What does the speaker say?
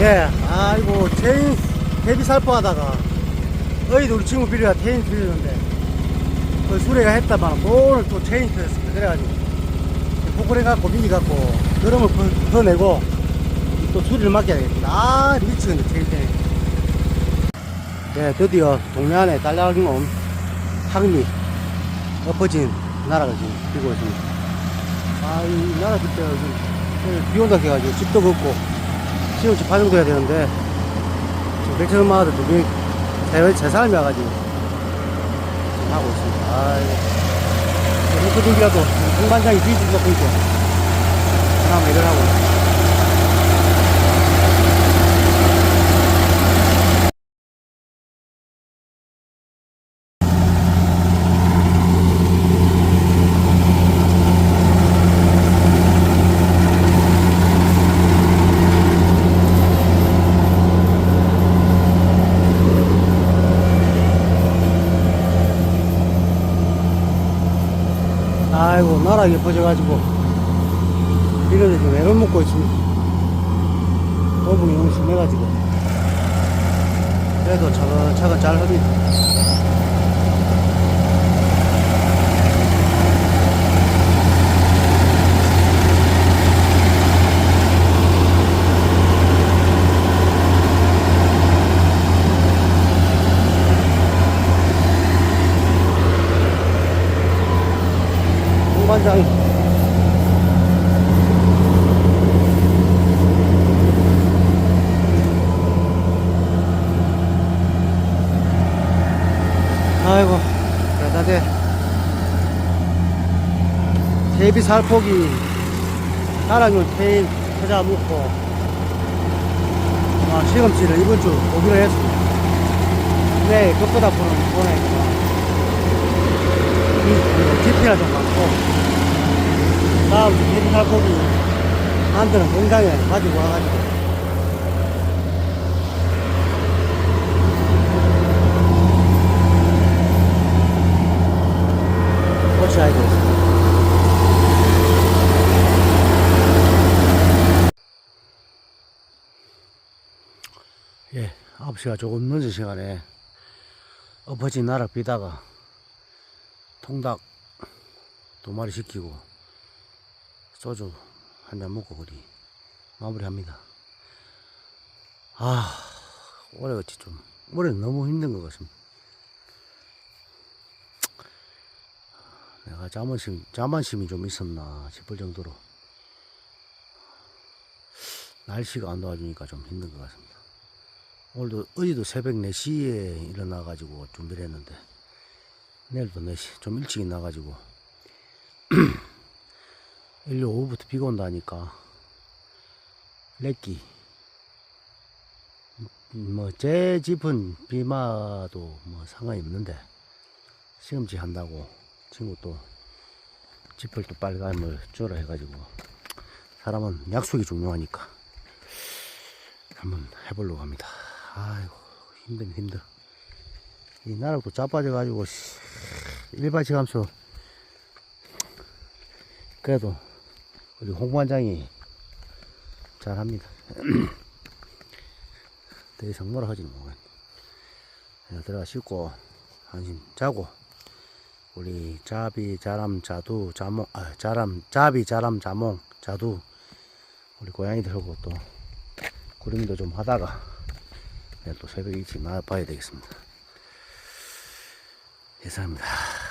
예, 아이고, 체인, 대비 살포 하다가, 어이도 우리 친구 빌려가 체인 빌렸는데, 그 수레가 했다만, 오늘 또 체인 터졌습니다. 그래가지고, 포크레 갖고, 미니 갖고, 드럼을 더, 더 내고, 또 수리를 맡겨야 되겠다. 아, 미치겠네, 체인 때문에. 네, 드디어 동네 안에 딸려간 놈, 항미, 엎어진 나라가 지금 뛰고 있습니다. 아, 이 나라 그때 지금 비 온다 해가지고 집도 걷고, 파정도 해야 되는데, 지금 백천 마을 두 명이, 세, 세 사람이 와가지고, 지금 하고 있습니다. 아이고. 등기라도 공반장이 뒤집어 놓고 있고, 그나마 일을 하고 있습니다. 아이고, 나락이 퍼져가지고, 비를 지금 애를 먹고 있습니다. 도봉이 너무 심해가지고. 그래도 차근차근 잘 합니다. 공반장이 아이고 대단해. 대비 살포기. 나랑을 테일 찾아 묻고. 아, 시금치를 이번 주 오기로 했습니다. 네 끝보다 보는 보내니까 GP가 좀 많고 다음 살포기 만드는 공장에 가지고 와가지고 고쳐야 되겠습니다. 예, 9시가 조금 늦은 시간에 엎어진 나락 비다가 통닭 두 마리 시키고 소주 한 잔 먹고 그리 마무리합니다. 아, 올해같이 좀, 올해는 너무 힘든 것 같습니다. 내가 자만심, 자만심이 좀 있었나 싶을 정도로 날씨가 안 도와주니까 좀 힘든 것 같습니다. 오늘도 어제도 새벽 4시에 일어나가지고 준비를 했는데 내일도 4시 좀 일찍 나가지고 일요 오후부터 비가 온다니까 렉기 뭐 제 집은 비마도 뭐 상관이 없는데 시금치 한다고 친구 또 지퍼를 또 빨간을 줘라 해가지고 사람은 약속이 중요하니까 한번 해보려고 합니다. 아이고 힘든 힘들. 이 나락도 자빠져가지고 씨, 일반식 하면서 그래도 우리 홍반장이 잘합니다. 더 이상 뭐라 하지는 못하겠네. 그냥 들어가 씻고 한심 자고 우리 자비 자람 자두 자몽 아 자람 자비 자람 자몽 자두 우리 고양이들하고 또 구름이도 좀 하다가 또 새벽 일찍 나와봐야 되겠습니다. 예상합니다.